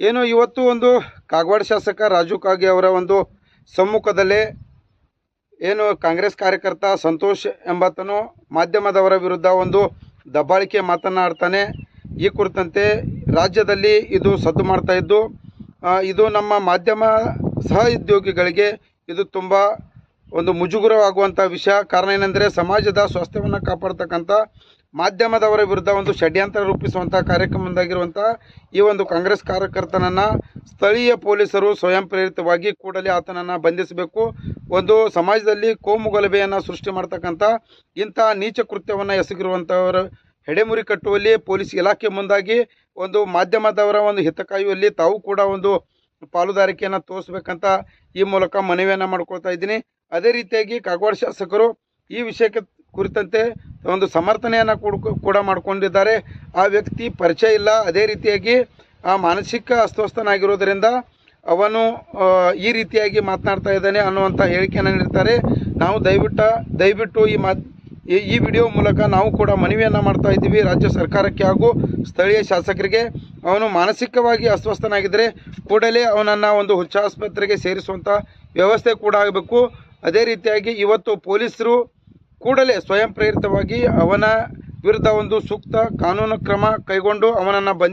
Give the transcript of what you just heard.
ಏನು ಇವತ್ತು ಒಂದು ಕಾಗವಾಡ ಶಾಸಕ ರಾಜು ಕಾಗೆ ಅವರ ಒಂದು ಸಮ್ಮುಖದಲ್ಲೇ ಏನು ಕಾಂಗ್ರೆಸ್ ಕಾರ್ಯಕರ್ತ ಸಂತೋಷ್ ಎಂಬಾತನು ಮಾಧ್ಯಮದವರ ವಿರುದ್ಧ ಒಂದು ದಬ್ಬಾಳಿಕೆ ಮಾತನಾಡ್ತಾನೆ. ಈ ಕುರಿತಂತೆ ರಾಜ್ಯದಲ್ಲಿ ಇದು ಸದ್ದು ಮಾಡ್ತಾ ಇದ್ದು ಇದು ನಮ್ಮ ಮಾಧ್ಯಮ ಸಹೋದ್ಯೋಗಿಗಳಿಗೆ ಇದು ತುಂಬ ಒಂದು ಮುಜುಗರವಾಗುವಂಥ ವಿಷಯ. ಕಾರಣ ಏನೆಂದರೆ, ಸಮಾಜದ ಸ್ವಾಸ್ಥ್ಯವನ್ನು ಕಾಪಾಡ್ತಕ್ಕಂಥ ಮಾಧ್ಯಮದವರ ವಿರುದ್ಧ ಒಂದು ಷಡ್ಯಂತ್ರ ರೂಪಿಸುವಂಥ ಕಾರ್ಯಕ್ರಮದಾಗಿರುವಂಥ ಈ ಒಂದು ಕಾಂಗ್ರೆಸ್ ಕಾರ್ಯಕರ್ತನನ್ನು ಸ್ಥಳೀಯ ಪೊಲೀಸರು ಸ್ವಯಂ ಪ್ರೇರಿತವಾಗಿ ಕೂಡಲೇ ಆತನನ್ನು ಬಂಧಿಸಬೇಕು. ಒಂದು ಸಮಾಜದಲ್ಲಿ ಕೋಮು ಗಲಭೆಯನ್ನು ಸೃಷ್ಟಿ ಮಾಡ್ತಕ್ಕಂಥ ಇಂಥ ನೀಚ ಕೃತ್ಯವನ್ನು ಎಸಗಿರುವಂಥವರು ಹೆಡೆಮುರಿ ಕಟ್ಟುವಲ್ಲಿ ಪೊಲೀಸ್ ಇಲಾಖೆ ಮುಂದಾಗಿ ಒಂದು ಮಾಧ್ಯಮದವರ ಒಂದು ಹಿತಕಾಯುವಲ್ಲಿ ತಾವು ಕೂಡ ಒಂದು ಪಾಲುದಾರಿಕೆಯನ್ನು ತೋರಿಸ್ಬೇಕಂತ ಈ ಮೂಲಕ ಮನವಿಯನ್ನು ಮಾಡ್ಕೊಳ್ತಾ ಇದ್ದೀನಿ. ಅದೇ ರೀತಿಯಾಗಿ ಕಾಗವಾಡ ಶಾಸಕರು ಈ ವಿಷಯಕ್ಕೆ ಕುರಿತಂತೆ ಒಂದು ಸಮರ್ಥನೆಯನ್ನು ಕೂಡ ಕೂಡ ಮಾಡಿಕೊಂಡಿದ್ದಾರೆ. ಆ ವ್ಯಕ್ತಿ ಪರಿಚಯ ಇಲ್ಲ. ಅದೇ ರೀತಿಯಾಗಿ ಆ ಮಾನಸಿಕ ಅಸ್ವಸ್ಥನಾಗಿರೋದರಿಂದ ಅವನು ಈ ರೀತಿಯಾಗಿ ಮಾತನಾಡ್ತಾ ಇದ್ದಾನೆ ಅನ್ನುವಂಥ ಹೇಳಿಕೆಯನ್ನು ನೀಡ್ತಾರೆ. ನಾವು ದಯವಿಟ್ಟು ದಯವಿಟ್ಟು ಈ ಈ ಈ ವಿಡಿಯೋ ಮೂಲಕ ನಾವು ಕೂಡ ಮನವಿಯನ್ನು ಮಾಡ್ತಾ ಇದ್ದೀವಿ. ರಾಜ್ಯ ಸರ್ಕಾರಕ್ಕೆ ಹಾಗೂ ಸ್ಥಳೀಯ ಶಾಸಕರಿಗೆ. ಅವನು ಮಾನಸಿಕವಾಗಿ ಅಸ್ವಸ್ಥನಾಗಿದ್ದರೆ ಕೂಡಲೇ ಅವನನ್ನು ಒಂದು ಹುಚ್ಚ ಆಸ್ಪತ್ರೆಗೆ ಸೇರಿಸುವಂಥ ವ್ಯವಸ್ಥೆ ಕೂಡ ಆಗಬೇಕು. ಅದೇ ರೀತಿಯಾಗಿ ಇವತ್ತು ಪೊಲೀಸರು ಕೂಡಲೇ ಸ್ವಯಂ ಪ್ರೇರಿತವಾಗಿ ಅವನ ವಿರುದ್ಧ ಒಂದು ಸೂಕ್ತ ಕಾನೂನು ಕ್ರಮ ಕೈಗೊಂಡು ಅವನನ್ನು ಬಂಧಿ